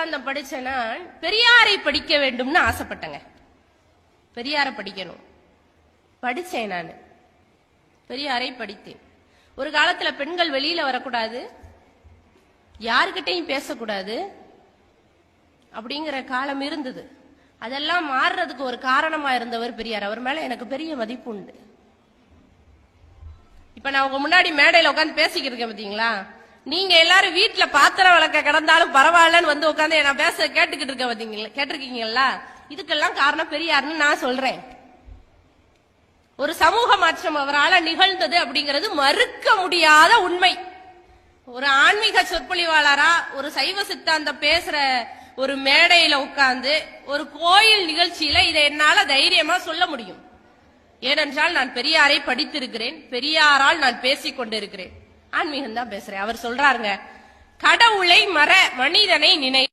சித்தாந்தம் படிச்சேன்னா பெரியாரை படிக்க வேண்டும்னு ஆசைப்பட்டேங்க. பெரியாரை படிக்கணும். படிச்சேன் நான். பெரியாரை படித்தேன். ஒரு காலத்துல பெண்கள் வெளியில வரக்கூடாது. யாருக்கிட்டையும் பேசக்கூடாது. அப்படிங்கிற காலம் இருந்தது. அதெல்லாம் மாறுறதுக்கு ஒரு காரணமா இருந்தவர் பெரியார். அவர் மேல எனக்கு பெரிய மதிப்பு உண்டு. இப்ப நான் உங்க முன்னாடி மேடையில உட்காந்து பேசிக்கிட்டு இருக்கேன் பாத்தீங்களா? நீங்க எல்லாரும் வீட்டுல பாத்திரம் விளக்க கிடந்தாலும் பரவாயில்லன்னு வந்து உட்காந்து நான் பேச கேட்டுக்கிட்டு இருக்க பாத்தீங்களா? கேட்டிருக்கீங்களா இதுக்கெல்லாம் காரணம் பெரியார்னு நான் சொல்றேன். ஒரு சமூக மாற்றம் அவரால் நிகழ்ந்தது அப்படிங்கிறது மறுக்க முடியாத உண்மை. ஒரு ஆன்மீக சொற்பொழிவாளரா ஒரு சைவ சித்தாந்த பேசுற ஒரு மேடையில உட்கார்ந்து ஒரு கோயில் நிகழ்ச்சியில இதை என்னால தைரியமா சொல்ல முடியும். ஏனென்றால் நான் பெரியாரை படித்திருக்கிறேன் பெரியாரால் நான் பேசிக் கொண்டிருக்கிறேன் ஆன்மீகம் தான் பேசுறேன். அவர் சொல்றாருங்க கடவுளை மற மனிதனை நினை